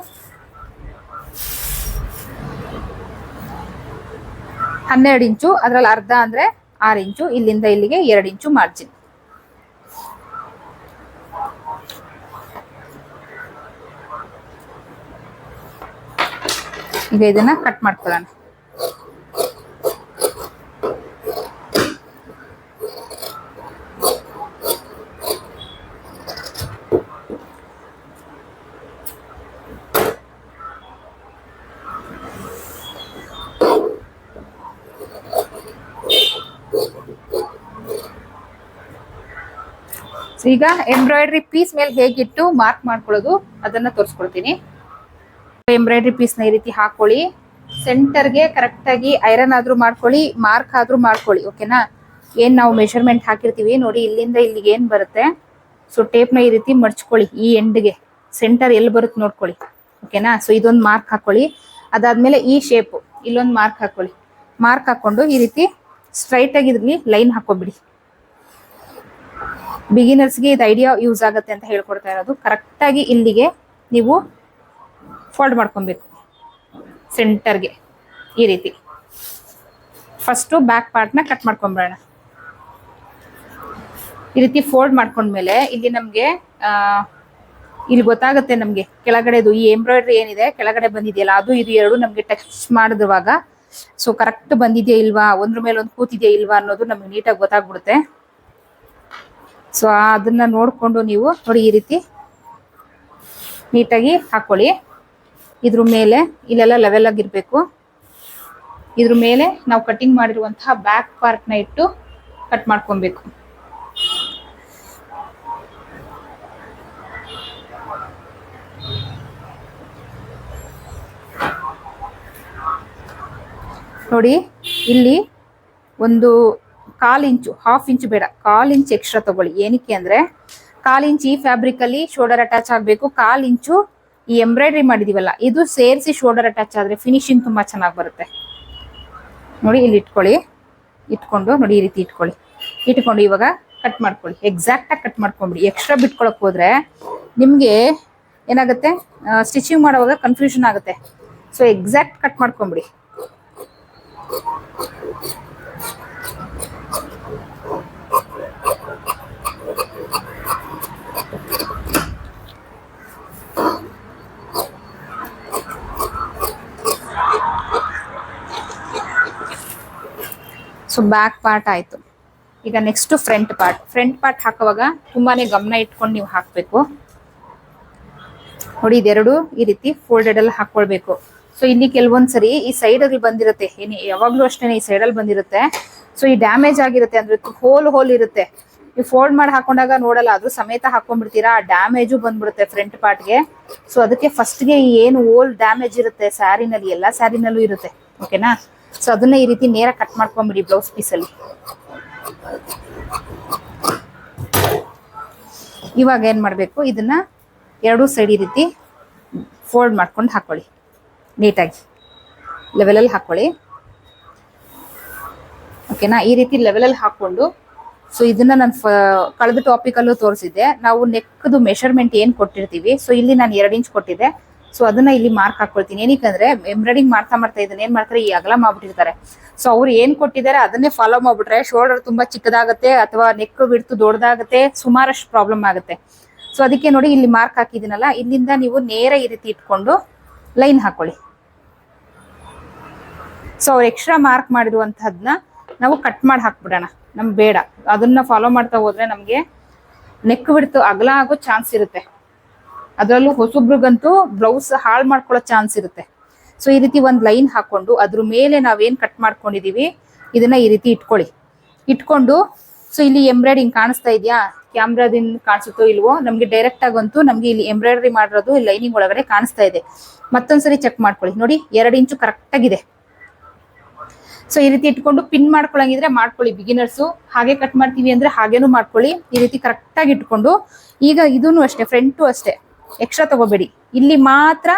ಹನ್ನೆರಡು ಇಂಚು, ಅದ್ರಲ್ಲಿ ಅರ್ಧ ಅಂದ್ರೆ ಆರು ಇಂಚು, ಇಲ್ಲಿಂದ ಇಲ್ಲಿಗೆ ಎರಡು ಇಂಚು ಮಾರ್ಜಿನ್ ಈಗ ಇದನ್ನ ಕಟ್ ಮಾಡ್ಕೊಳ್ಳೋಣ. ಈಗ ಎಂಬ್ರಾಯ್ಡ್ರಿ ಪೀಸ್ ಮೇಲೆ ಹೇಗಿಟ್ಟು ಮಾರ್ಕ್ ಮಾಡ್ಕೊಳ್ಳೋದು ಅದನ್ನ ತೋರಿಸ್ಕೊಳ್ತೀನಿ ಎಂಬ್ರಾಯ್ಡ್ರಿ ಪೀಸ್ನ ಈ ರೀತಿ ಹಾಕೊಳ್ಳಿ. ಸೆಂಟರ್ಗೆ ಕರೆಕ್ಟಾಗಿ ಐರನ್ ಆದ್ರೂ ಮಾಡ್ಕೊಳ್ಳಿ ಮಾರ್ಕ್ ಆದ್ರೂ ಮಾಡ್ಕೊಳ್ಳಿ ಓಕೆನಾ ಏನ್ ನಾವು ಮೆಷರ್ಮೆಂಟ್ ಹಾಕಿರ್ತೀವಿ ನೋಡಿ, ಇಲ್ಲಿಂದ ಇಲ್ಲಿಗೆ ಏನ್ ಬರುತ್ತೆ? ಸೊ ಟೇಪ್ನ ಈ ರೀತಿ ಮಡ್ಚ್ಕೊಳ್ಳಿ, ಈ ಎಂಡ್ಗೆ ಸೆಂಟರ್ ಎಲ್ಲಿ ಬರುತ್ತೆ ನೋಡ್ಕೊಳ್ಳಿ ಓಕೆನಾ ಸೊ ಇದೊಂದು ಮಾರ್ಕ್ ಹಾಕೊಳ್ಳಿ. ಅದಾದ್ಮೇಲೆ ಈ ಶೇಪು ಇಲ್ಲೊಂದು ಮಾರ್ಕ್ ಹಾಕೊಳ್ಳಿ. ಮಾರ್ಕ್ ಹಾಕೊಂಡು ಈ ರೀತಿ ಸ್ಟ್ರೈಟ್ ಆಗಿ ಇದ್ರಲ್ಲಿ ಲೈನ್ ಹಾಕೋಬಿಡಿ ಬಿಗಿನರ್ಸ್ಗೆ ಇದು ಐಡಿಯಾ ಯೂಸ್ ಆಗುತ್ತೆ ಅಂತ ಹೇಳ್ಕೊಡ್ತಾ ಇರೋದು. ಕರೆಕ್ಟಾಗಿ ಇಲ್ಲಿಗೆ ನೀವು ಫೋಲ್ಡ್ ಮಾಡ್ಕೊಬೇಕು. ಸೆಂಟರ್ಗೆ ಈ ರೀತಿ. ಫಸ್ಟು ಬ್ಯಾಕ್ ಪಾರ್ಟ್ನ ಕಟ್ ಮಾಡ್ಕೊಂಬಿಡೋಣ ಈ ರೀತಿ ಫೋಲ್ಡ್ ಮಾಡ್ಕೊಂಡ್ಮೇಲೆ ಇಲ್ಲಿ ನಮಗೆ ಇಲ್ಲಿ ಗೊತ್ತಾಗುತ್ತೆ ನಮಗೆ ಕೆಳಗಡೆದು ಈ ಎಂಬ್ರಾಯ್ಡ್ರಿ ಏನಿದೆ, ಕೆಳಗಡೆ ಬಂದಿದೆಯಲ್ಲ, ಅದು ಇದು ಎರಡು ನಮಗೆ ಟಚ್ ಮಾಡಿದುವಾಗ ಸೊ ಕರೆಕ್ಟ್ ಬಂದಿದೆಯಾ ಇಲ್ವಾ, ಒಂದ್ರ ಮೇಲೆ ಒಂದು ಕೂತಿದೆಯಾ ಇಲ್ವಾ ಅನ್ನೋದು ನಮ್ಗೆ ನೀಟಾಗಿ ಗೊತ್ತಾಗ್ಬಿಡುತ್ತೆ. ಸೊ ಅದನ್ನ ನೋಡ್ಕೊಂಡು ನೀವು ನೋಡಿ ಈ ರೀತಿ ನೀಟಾಗಿ ಹಾಕೊಳ್ಳಿ. ಇದ್ರ ಮೇಲೆ ಇಲ್ಲೆಲ್ಲ ಲೆವೆಲ್ ಆಗಿರ್ಬೇಕು ಇದ್ರ ಮೇಲೆ ನಾವು ಕಟಿಂಗ್ ಮಾಡಿರುವಂತಹ ಬ್ಯಾಕ್ ಪಾರ್ಟ್ನ ಇಟ್ಟು ಕಟ್ ಮಾಡ್ಕೊಬೇಕು. ನೋಡಿ, ಇಲ್ಲಿ ಒಂದು ಕಾಲ್ ಇಂಚು ಹಾಫ್ ಇಂಚು ಬೇಡ. ಕಾಲು ಇಂಚ್ ಎಕ್ಸ್ಟ್ರಾ ತಗೊಳ್ಳಿ. ಏನಕ್ಕೆ ಅಂದ್ರೆ, ಕಾಲು ಇಂಚ್ ಈ ಫ್ಯಾಬ್ರಿಕ್ ಅಲ್ಲಿ ಶೋಲ್ಡರ್ ಅಟ್ಯಾಚ್ ಆಗಬೇಕು. ಕಾಲು ಇಂಚು ಈ ಎಂಬ್ರಾಯ್ಡ್ರಿ ಮಾಡಿದೀವಲ್ಲ, ಇದು ಸೇರಿಸಿ ಶೋಲ್ಡರ್ ಅಟ್ಯಾಚ್ ಆದ್ರೆ ಫಿನಿಶಿಂಗ್ ತುಂಬಾ ಚೆನ್ನಾಗಿ ಬರುತ್ತೆ. ನೋಡಿ, ಇಲ್ಲಿ ಇಟ್ಕೊಳ್ಳಿ. ಇಟ್ಕೊಂಡು, ನೋಡಿ, ಈ ರೀತಿ ಇಟ್ಕೊಳ್ಳಿ. ಇಟ್ಕೊಂಡು ಇವಾಗ ಕಟ್ ಮಾಡ್ಕೊಳ್ಳಿ. ಎಕ್ಸಾಕ್ಟ್ ಆಗಿ ಕಟ್ ಮಾಡ್ಕೊಂಬಿಡಿ. ಎಕ್ಸ್ಟ್ರಾ ಬಿಟ್ಕೊಳಕ್ ಹೋದ್ರೆ ನಿಮ್ಗೆ ಏನಾಗುತ್ತೆ? ಸ್ಟಿಚಿಂಗ್ ಮಾಡುವಾಗ ಕನ್ಫ್ಯೂಷನ್ ಆಗುತ್ತೆ. ಸೊ ಎಕ್ಸಾಕ್ಟ್ ಕಟ್ ಮಾಡ್ಕೊಂಬಿಡಿ. ಸೊ ಬ್ಯಾಕ್ ಪಾರ್ಟ್ ಆಯ್ತು. ಈಗ next front part front part ಹಾಕುವಾಗ ತುಂಬಾನೇ ಗಮನ ಇಟ್ಕೊಂಡು ನೀವು ಹಾಕಬೇಕು. ನೋಡಿ, ಇದೆರಡು ಈ ರೀತಿ ಫೋಲ್ಡೆಡ್ ಅಲ್ಲಿ ಹಾಕೊಳ್ಬೇಕು ಸೊ ಇಲ್ಲಿ ಕೆಲವೊಂದ್ಸರಿ ಈ ಸೈಡ್ ಅಲ್ಲಿ ಬಂದಿರುತ್ತೆ. ಏನಿ, ಯಾವಾಗ್ಲೂ ಅಷ್ಟೇನೆ ಈ ಸೈಡ್ ಅಲ್ಲಿ ಬಂದಿರುತ್ತೆ. ಸೊ ಈ ಡ್ಯಾಮೇಜ್ ಆಗಿರುತ್ತೆ ಅಂದ್ರೆ ಹೋಲ್ ಹೋಲ್ ಇರುತ್ತೆ. ನೀವು ಫೋಲ್ಡ್ ಮಾಡಿ ಹಾಕೊಂಡಾಗ ನೋಡಲ್ಲ ಅದು ಸಮೇತ ಹಾಕೊಂಡ್ಬಿಡ್ತೀರಾ? ಆ ಡ್ಯಾಮೇಜು ಬಂದ್ಬಿಡುತ್ತೆ ಫ್ರಂಟ್ ಪಾರ್ಟ್ಗೆ ಸೊ ಅದಕ್ಕೆ ಫಸ್ಟ್ಗೆ ಏನು ಹೋಲ್ ಡ್ಯಾಮೇಜ್ ಇರುತ್ತೆ? ಸ್ಯಾರಿನಲ್ಲಿ ಎಲ್ಲ ಸ್ಯಾರಿನಲ್ಲೂ ಇರುತ್ತೆ. ಓಕೆನಾ ಸೊ ಅದನ್ನ ಈ ರೀತಿ ನೇರ ಕಟ್ ಮಾಡ್ಕೊಂಬಿಡಿ ಬ್ಲೌಸ್ ಪೀಸಲ್ಲಿ ಇವಾಗ ಏನ್ ಮಾಡಬೇಕು? ಇದನ್ನ ಎರಡೂ ಸೈಡ್ ಈ ರೀತಿ ಫೋಲ್ಡ್ ಮಾಡ್ಕೊಂಡು ಹಾಕೊಳ್ಳಿ. ನೀಟಾಗಿ. ಲೆವೆಲಲ್ಲಿ ಹಾಕೊಳ್ಳಿ. ಓಕೆನಾ ಈ ರೀತಿ ಲೆವೆಲಲ್ಲಿ ಹಾಕೊಂಡು ಸೊ ಇದನ್ನ ನಾನು ಕಳೆದ ಟಾಪಿಕಲ್ಲೂ ತೋರಿಸಿದ್ದೆ. ನಾವು ನೆಕ್ದು ಮೆಷರ್ಮೆಂಟ್ ಏನು ಕೊಟ್ಟಿರ್ತೀವಿ? ಸೊ ಇಲ್ಲಿ ನಾನು ಎರಡು ಇಂಚ್ ಕೊಟ್ಟಿದ್ದೆ. ಸೊ ಅದನ್ನ ಇಲ್ಲಿ ಮಾರ್ಕ್ ಹಾಕೊಳ್ತೀನಿ. ಏನಕ್ಕಂದ್ರೆ ಎಂಬ್ರಾಯ್ಡಿಂಗ್ ಮಾಡ್ತಾ ಮಾಡ್ತಾ ಇದನ್ನ ಏನ್ ಮಾಡ್ತಾರೆ, ಈ ಅಗಲ ಮಾಡ್ಬಿಟ್ಟಿರ್ತಾರೆ. ಸೊ ಅವ್ರು ಏನ್ ಕೊಟ್ಟಿದ್ದಾರೆ, ಅದನ್ನೇ ಫಾಲೋ ಮಾಡ್ಬಿಟ್ರೆ ಶೋಲ್ಡರ್ ತುಂಬಾ ಚಿಕ್ಕದಾಗುತ್ತೆ ಅಥವಾ ನೆಕ್ ಬಿಡ್ತು ದೊಡ್ಡದಾಗುತ್ತೆ, ಸುಮಾರಷ್ಟು ಪ್ರಾಬ್ಲಮ್ ಆಗುತ್ತೆ. ಸೊ ಅದಕ್ಕೆ ನೋಡಿ ಇಲ್ಲಿ ಮಾರ್ಕ್ ಹಾಕಿದ್ದೀನಲ್ಲ, ಇಲ್ಲಿಂದ ನೀವು ನೇರ ಈ ರೀತಿ ಇಟ್ಕೊಂಡು ಲೈನ್ ಹಾಕೊಳ್ಳಿ. ಸೊ ಅವ್ರು ಎಕ್ಸ್ಟ್ರಾ ಮಾರ್ಕ್ ಮಾಡಿರುವಂತಹದ್ನ ನಾವು ಕಟ್ ಮಾಡಿ ಹಾಕ್ಬಿಡೋಣ. ನಮ್ಗೆ ಬೇಡ. ಅದನ್ನ ಫಾಲೋ ಮಾಡ್ತಾ ಹೋದ್ರೆ ನಮಗೆ ನೆಕ್ ಬಿಡ್ತು ಅಗಲ ಆಗೋ ಚಾನ್ಸ್ ಇರುತ್ತೆ. ಅದರಲ್ಲೂ ಹೊಸಬ್ರಿಗಂತೂ ಬ್ಲೌಸ್ ಹಾಳು ಮಾಡ್ಕೊಳ್ಳೋ ಚಾನ್ಸ್ ಇರುತ್ತೆ. ಸೊ ಈ ರೀತಿ ಒಂದು ಲೈನ್ ಹಾಕೊಂಡು ಅದ್ರ ಮೇಲೆ ನಾವೇನ್ ಕಟ್ ಮಾಡ್ಕೊಂಡಿದೀವಿ, ಇದನ್ನ ಈ ರೀತಿ ಇಟ್ಕೊಳ್ಳಿ. ಇಟ್ಕೊಂಡು ಸೊ ಇಲ್ಲಿ ಎಂಬ್ರಾಯ್ಡಿಂಗ್ ಕಾಣಿಸ್ತಾ ಇದೆಯಾ? ಕ್ಯಾಮ್ರಾದಿಂದ ಕಾಣಿಸುತ್ತೋ ಇಲ್ವೋ? ನಮ್ಗೆ ಡೈರೆಕ್ಟ್ ಆಗಂತೂ ನಮ್ಗೆ ಇಲ್ಲಿ ಎಂಬ್ರಾಯ್ಡ್ರಿ ಮಾಡಿರೋದು ಲೈನಿಂಗ್ ಒಳಗಡೆ ಕಾಣಿಸ್ತಾ ಇದೆ. ಮತ್ತೊಂದ್ಸರಿ ಚೆಕ್ ಮಾಡ್ಕೊಳ್ಳಿ. ನೋಡಿ, ಎರಡು ಇಂಚು ಕರೆಕ್ಟ್ ಆಗಿದೆ. ಸೊ ಈ ರೀತಿ ಇಟ್ಕೊಂಡು ಪಿನ್ ಮಾಡ್ಕೊಳ್ಳಂಗಿದ್ರೆ ಮಾಡ್ಕೊಳ್ಳಿ ಬಿಗಿನರ್ಸು ಹಾಗೆ ಕಟ್ ಮಾಡ್ತೀವಿ ಅಂದ್ರೆ ಹಾಗೇನು ಮಾಡ್ಕೊಳ್ಳಿ. ಈ ರೀತಿ ಕರೆಕ್ಟ್ ಆಗಿ ಇಟ್ಕೊಂಡು, ಈಗ ಇದೂ ಅಷ್ಟೇ ಫ್ರಂಟು ಅಷ್ಟೇ. ಎಕ್ಸ್ಟ್ರಾ ತಗೋಬೇಡಿ. ಇಲ್ಲಿ ಮಾತ್ರ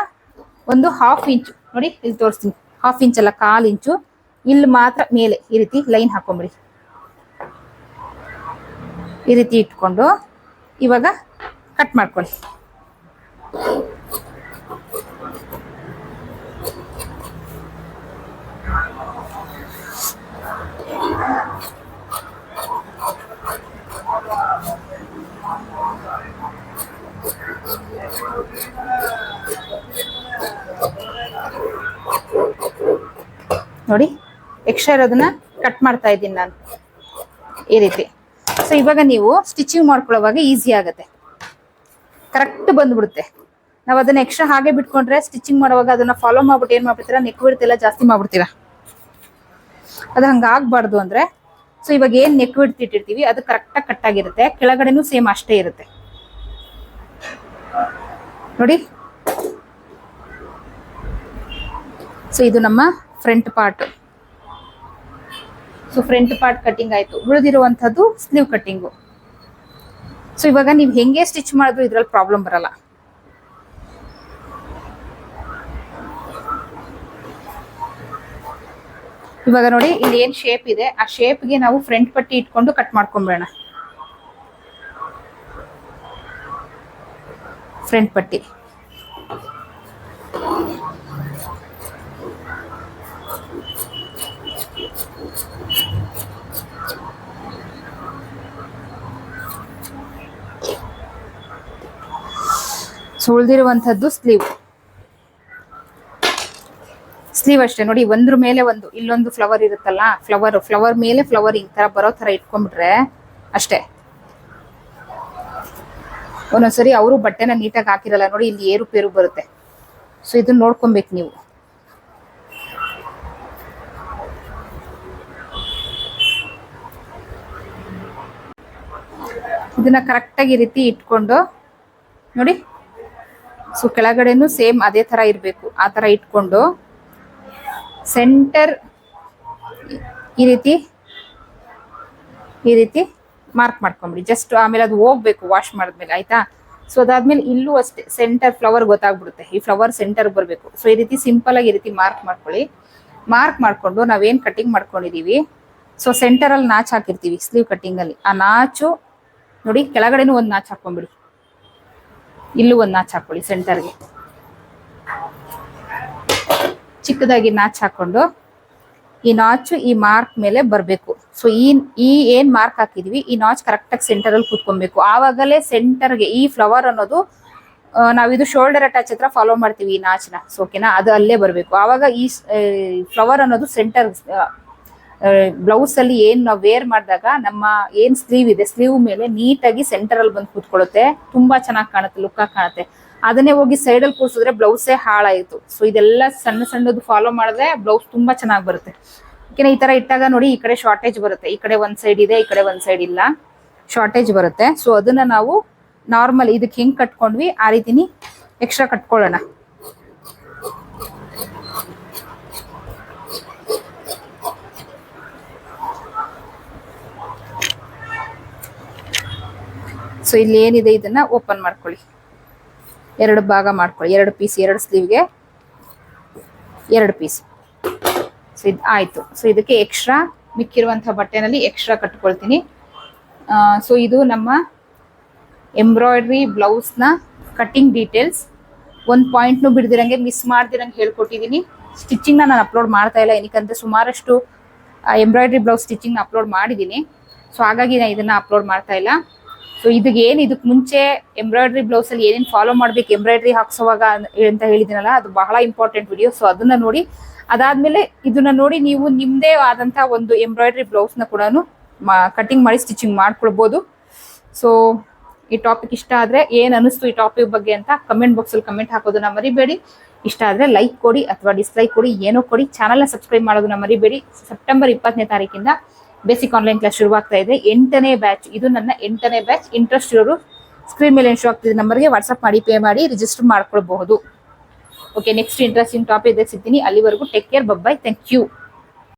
ಒಂದು ಹಾಫ್ ಇಂಚು ನೋಡಿ ಇಲ್ಲಿ ತೋರಿಸ್ತೀನಿ. ಹಾಫ್ ಇಂಚ್ ಅಲ್ಲ, ಕಾಲು ಇಂಚು ಇಲ್ಲಿ ಮಾತ್ರ ಮೇಲೆ ಈ ರೀತಿ ಲೈನ್ ಹಾಕೊಂಬಿಡಿ. ಈ ರೀತಿ ಇಟ್ಕೊಂಡು ಇವಾಗ ಕಟ್ ಮಾಡ್ಕೊಳ್ಳಿ. ನೋಡಿ ಎಕ್ಸ್ಟ್ರಾ ಇರೋದನ್ನ ಕಟ್ ಮಾಡ್ತಾ ಇದ್ದೀನಿ ನಾನು. ಈ ರೀತಿ. ಸೊ ಇವಾಗ ನೀವು ಸ್ಟಿಚಿಂಗ್ ಮಾಡ್ಕೊಳ್ಳೋವಾಗ ಈಸಿ ಆಗುತ್ತೆ. ಕರೆಕ್ಟ್ ಬಂದ್ಬಿಡುತ್ತೆ. ನಾವು ಅದನ್ನ ಎಕ್ಸ್ಟ್ರಾ ಹಾಗೆ ಬಿಟ್ಕೊಂಡ್ರೆ ಸ್ಟಿಚಿಂಗ್ ಮಾಡುವಾಗ ಅದನ್ನ ಫಾಲೋ ಮಾಡ್ಬಿಟ್ಟು ಏನ್ ಮಾಡ್ಬಿಡ್ತೀರಾ? ನೆಕ್ ಬಿಡ್ತೆಲ್ಲ ಜಾಸ್ತಿ ಮಾಡ್ಬಿಡ್ತೀರಾ? ಅದು ಹಂಗಾಗ್ಬಾರ್ದು ಅಂದ್ರೆ ಸೊ ಇವಾಗ ಏನ್ ನೆಕ್ ವಿಡ್ತ್ ಇಟ್ಟಿರ್ತೀವಿ, ಅದು ಕರೆಕ್ಟಾಗಿ ಕಟ್ ಆಗಿರುತ್ತೆ. ಕೆಳಗಡೆನೂ ಸೇಮ್ ಅಷ್ಟೇ ಇರುತ್ತೆ. ನೋಡಿ. ಸೊ ಇದು ನಮ್ಮ front part so front part cutting ಆಯ್ತು. ಉಳಿದಿರುವಂಥದ್ದು ಸ್ಲೀವ್ ಕಟ್ಟಿಂಗು ಸೊ ಇವಾಗ ನೀವು ಹೆಂಗೆ ಸ್ಟಿಚ್ ಮಾಡಿದ್ರು ಇದ್ರಲ್ಲಿ ಪ್ರಾಬ್ಲಮ್ ಬರಲ್ಲ. ಇವಾಗ ನೋಡಿ, ಇಲ್ಲಿ ಏನು ಶೇಪ್ ಇದೆ? ಆ ಶೇಪ್ಗೆ ನಾವು ಫ್ರಂಟ್ ಪಟ್ಟಿ ಇಟ್ಕೊಂಡು ಕಟ್ ಮಾಡ್ಕೊಂಬೇಡ ಫ್ರಂಟ್ ಪಟ್ಟಿ. ಸೊ ಸ್ಲೀವ್ ಸ್ಲೀವ್ ಅಷ್ಟೇ. ನೋಡಿ, ಒಂದ್ರ ಮೇಲೆ ಒಂದು, ಇಲ್ಲೊಂದು ಫ್ಲವರ್ ಇರುತ್ತಲ್ಲ ಫ್ಲವರ್ ಫ್ಲವರ್ ಮೇಲೆ ಫ್ಲವರ್ ಈ ತರ ಬರೋ ತರ ಇಟ್ಕೊಂಡ್ಬಿಟ್ರೆ ಅಷ್ಟೇ. ಒಂದೊಂದ್ಸರಿ ಅವರು ಬಟ್ಟೆನ ನೀಟಾಗಿ ಹಾಕಿರಲ್ಲ ನೋಡಿ, ಇಲ್ಲಿ ಏರುಪೇರು ಬರುತ್ತೆ. ಸೊ ಇದನ್ನ ನೋಡ್ಕೊಬೇಕು ನೀವು. ಇದನ್ನ ಕರೆಕ್ಟಾಗಿ ಈ ರೀತಿ ಇಟ್ಕೊಂಡು, ನೋಡಿ, ಸೊ ಕೆಳಗಡೆನೂ ಸೇಮ್ ಅದೇ ತರ ಇರಬೇಕು, ಆ ತರ ಇಟ್ಕೊಂಡು, ಸೆಂಟರ್ ಈ ರೀತಿ ಈ ರೀತಿ ಮಾರ್ಕ್ ಮಾಡ್ಕೊಂಬಿಡಿ. ಜಸ್ಟ್ ಆಮೇಲೆ ಅದು ಹೋಗ್ಬೇಕು ವಾಶ್ ಮಾಡಿದ್ಮೇಲೆ, ಆಯ್ತಾ? ಸೊ ಅದಾದ್ಮೇಲೆ ಇಲ್ಲೂ ಅಷ್ಟೇ ಸೆಂಟರ್ ಫ್ಲವರ್ ಗೊತ್ತಾಗ್ಬಿಡುತ್ತೆ. ಈ ಫ್ಲವರ್ ಸೆಂಟರ್ ಬರಬೇಕು. ಸೊ ಈ ರೀತಿ ಸಿಂಪಲ್ ಆಗಿ ಈ ರೀತಿ ಮಾರ್ಕ್ ಮಾಡ್ಕೊಳ್ಳಿ. ಮಾರ್ಕ್ ಮಾಡಿಕೊಂಡು ನಾವೇನು ಕಟಿಂಗ್ ಮಾಡ್ಕೊಂಡಿದೀವಿ? ಸೊ ಸೆಂಟರ್ ಅಲ್ಲಿ ನಾಚ್ ಹಾಕಿರ್ತೀವಿ ಸ್ಲೀವ್ ಕಟ್ಟಿಂಗಲ್ಲಿ ಆ ನಾಚು, ನೋಡಿ, ಕೆಳಗಡೆನೂ ಒಂದು ನಾಚ್ ಹಾಕೊಂಡ್ಬಿಡಿ ಇಲ್ಲೂ ಒಂದು ನಾಚ್ ಹಾಕೊಳ್ಳಿ ಸೆಂಟರ್ಗೆ ಚಿಕ್ಕದಾಗಿ ನಾಚ್ ಹಾಕೊಂಡು ಈ ನಾಚು ಈ ಮಾರ್ಕ್ ಮೇಲೆ ಬರಬೇಕು. ಸೊ ಈ ಈ ಏನ್ ಮಾರ್ಕ್ ಹಾಕಿದೀವಿ, ಈ ನಾಚ್ ಕರೆಕ್ಟ್ ಆಗಿ ಸೆಂಟರ್ ಅಲ್ಲಿ ಕೂತ್ಕೊಬೇಕು. ಆವಾಗಲೇ ಸೆಂಟರ್ಗೆ ಈ ಫ್ಲವರ್ ಅನ್ನೋದು ನಾವು ನಾವಿದು ಶೋಲ್ಡರ್ ಅಟ್ಯಾಚ್ ಹತ್ರ ಫಾಲೋ ಮಾಡ್ತೀವಿ ಈ ನಾಚ್ನ ಸೊ ಓಕೆನಾ ಅದು ಅಲ್ಲೇ ಬರಬೇಕು. ಆವಾಗ ಈ ಫ್ಲವರ್ ಅನ್ನೋದು ಸೆಂಟರ್ ಬ್ಲೌಸ್ ಅಲ್ಲಿ ಏನ್ ನಾವು ವೇರ್ ಮಾಡಿದಾಗ ನಮ್ಮ ಏನ್ ಸ್ಲೀವ್ ಇದೆ ಸ್ಲೀವ್ ಮೇಲೆ ನೀಟಾಗಿ ಸೆಂಟರ್ ಅಲ್ಲಿ ಬಂದು ಕೂತ್ಕೊಳ್ಳುತ್ತೆ. ತುಂಬಾ ಚೆನ್ನಾಗಿ ಕಾಣುತ್ತೆ ಲುಕ್ ಆಗಿ ಕಾಣುತ್ತೆ. ಅದನ್ನೇ ಹೋಗಿ ಸೈಡ್ ಅಲ್ಲಿ ಕೂರ್ಸಿದ್ರೆ ಬ್ಲೌಸೇ ಹಾಳಾಯಿತು. ಸೊ ಇದೆಲ್ಲ ಸಣ್ಣ ಸಣ್ಣದು ಫಾಲೋ ಮಾಡಿದ್ರೆ ಬ್ಲೌಸ್ ತುಂಬಾ ಚೆನ್ನಾಗಿ ಬರುತ್ತೆ. ಓಕೆನಾ ಈ ತರ ಇಟ್ಟಾಗ ನೋಡಿ, ಈ ಕಡೆ ಶಾರ್ಟೇಜ್ ಬರುತ್ತೆ. ಈ ಕಡೆ ಒಂದ್ ಸೈಡ್ ಇದೆ, ಈ ಕಡೆ ಒಂದ್ ಸೈಡ್ ಇಲ್ಲ. ಶಾರ್ಟೇಜ್ ಬರುತ್ತೆ. ಸೊ ಅದನ್ನ ನಾವು ನಾರ್ಮಲ್ ಇದಕ್ಕೆ ಹೆಂಗ್ ಕಟ್ಕೊಂಡ್ವಿ? ಆ ರೀತಿನಿ ಎಕ್ಸ್ಟ್ರಾ ಕಟ್ಕೊಳ್ಳೋಣ. ಸೊ ಇಲ್ಲಿ ಏನಿದೆ? ಇದನ್ನ ಓಪನ್ ಮಾಡ್ಕೊಳ್ಳಿ. ಎರಡು ಭಾಗ ಮಾಡ್ಕೊಳ್ಳಿ. ಎರಡು ಪೀಸ್ ಎರಡು ಸ್ಲೀವ್ಗೆ ಎರಡು ಪೀಸ್ ಸೊ ಇದು ಆಯಿತು. ಸೊ ಇದಕ್ಕೆ ಎಕ್ಸ್ಟ್ರಾ ಮಿಕ್ಕಿರುವಂಥ ಬಟ್ಟೆನಲ್ಲಿ ಎಕ್ಸ್ಟ್ರಾ ಕಟ್ಕೊಳ್ತೀನಿ. ಸೊ ಇದು ನಮ್ಮ ಎಂಬ್ರಾಯ್ಡ್ರಿ ಬ್ಲೌಸ್ನ ಕಟ್ಟಿಂಗ್ ಡೀಟೇಲ್ಸ್ ಒಂದು ಪಾಯಿಂಟ್ನು ಬಿಡ್ದಿರಂಗೆ ಮಿಸ್ ಮಾಡ್ದಿರಂಗೆ ಹೇಳ್ಕೊಟ್ಟಿದ್ದೀನಿ ಸ್ಟಿಚಿಂಗ್ನ ನಾನು ಅಪ್ಲೋಡ್ ಮಾಡ್ತಾ ಇಲ್ಲ. ಏನಕ್ಕಂದ್ರೆ ಸುಮಾರಷ್ಟು ಎಂಬ್ರಾಯ್ಡ್ರಿ ಬ್ಲೌಸ್ ಸ್ಟಿಚಿಂಗ್ನ ಅಪ್ಲೋಡ್ ಮಾಡಿದ್ದೀನಿ ಸೊ ಹಾಗಾಗಿ ನಾನು ಇದನ್ನು ಅಪ್ಲೋಡ್ ಮಾಡ್ತಾ ಇಲ್ಲ. ಸೊ ಇದಕ್ಕೆ ಏನು ಇದಕ್ಕೆ ಮುಂಚೆ ಎಂಬ್ರಾಯ್ಡ್ರಿ ಬ್ಲೌಸ್ ಅಲ್ಲಿ ಏನೇನು ಫಾಲೋ ಮಾಡ್ಬೇಕು ಎಂಬ್ರಾಯ್ಡ್ರಿ ಹಾಕ್ಸೋವಾಗ ಅಂತ ಹೇಳಿದಿನಲ್ಲ ಅದು ಬಹಳ ಇಂಪಾರ್ಟೆಂಟ್ ವಿಡಿಯೋ ಸೊ ಅದನ್ನ ನೋಡಿ, ಅದಾದ್ಮೇಲೆ ಇದನ್ನ ನೋಡಿ ನೀವು ನಿಮ್ದೇ ಆದಂತ ಒಂದು ಎಂಬ್ರಾಯ್ಡ್ರಿ ಬ್ಲೌಸ್ನ ಕೂಡ ಕಟಿಂಗ್ ಮಾಡಿ ಸ್ಟಿಚಿಂಗ್ ಮಾಡ್ಕೊಳ್ಬಹುದು ಸೊ ಈ ಟಾಪಿಕ್ ಇಷ್ಟ ಆದ್ರೆ ಏನ್ ಅನಿಸ್ತು ಈ ಟಾಪಿಕ್ ಬಗ್ಗೆ ಅಂತ ಕಮೆಂಟ್ ಬಾಕ್ಸ್ ಅಲ್ಲಿ ಕಮೆಂಟ್ ಹಾಕೋದನ್ನ ಮರಿಬೇಡಿ. ಇಷ್ಟ ಆದ್ರೆ ಲೈಕ್ ಕೊಡಿ ಅಥವಾ ಡಿಸ್ಲೈಕ್ ಕೊಡಿ, ಏನೋ ಕೊಡಿ. ಚಾನಲ್ನ ಸಬ್ಸ್ಕ್ರೈಬ್ ಮಾಡೋದನ್ನ ಮರಿಬೇಡಿ. ಸೆಪ್ಟೆಂಬರ್ ಇಪ್ಪತ್ತನೇ ತಾರೀಕಿಂದ ಬೇಸಿಕ್ ಆನ್ಲೈನ್ ಕ್ಲಾಸ್ ಶುರುವಾಗ್ತಾ ಇದೆ. ಎಂಟನೇ ಬ್ಯಾಚ್ ಇದು ನನ್ನ ಎಂಟನೇ ಬ್ಯಾಚ್ ಇಂಟ್ರೆಸ್ಟ್ ಇರೋರು ಸ್ಕ್ರೀನ್ ಮೇಲೆ ಶೋ ಆಗ್ತಿದೆ ನಂಬರ್ಗೆ ವಾಟ್ಸ್ಆಪ್ ಮಾಡಿ ಪೇ ಮಾಡಿ ರಿಜಿಸ್ಟರ್ ಮಾಡ್ಕೊಳ್ಬಹುದು. ಓಕೆ ನೆಕ್ಸ್ಟ್ ಇಂಟ್ರೆಸ್ಟಿಂಗ್ ಟಾಪಿಕ್ ಸಿಗ್ತೀನಿ. ಅಲ್ಲಿವರೆಗೂ take care bye bye thank you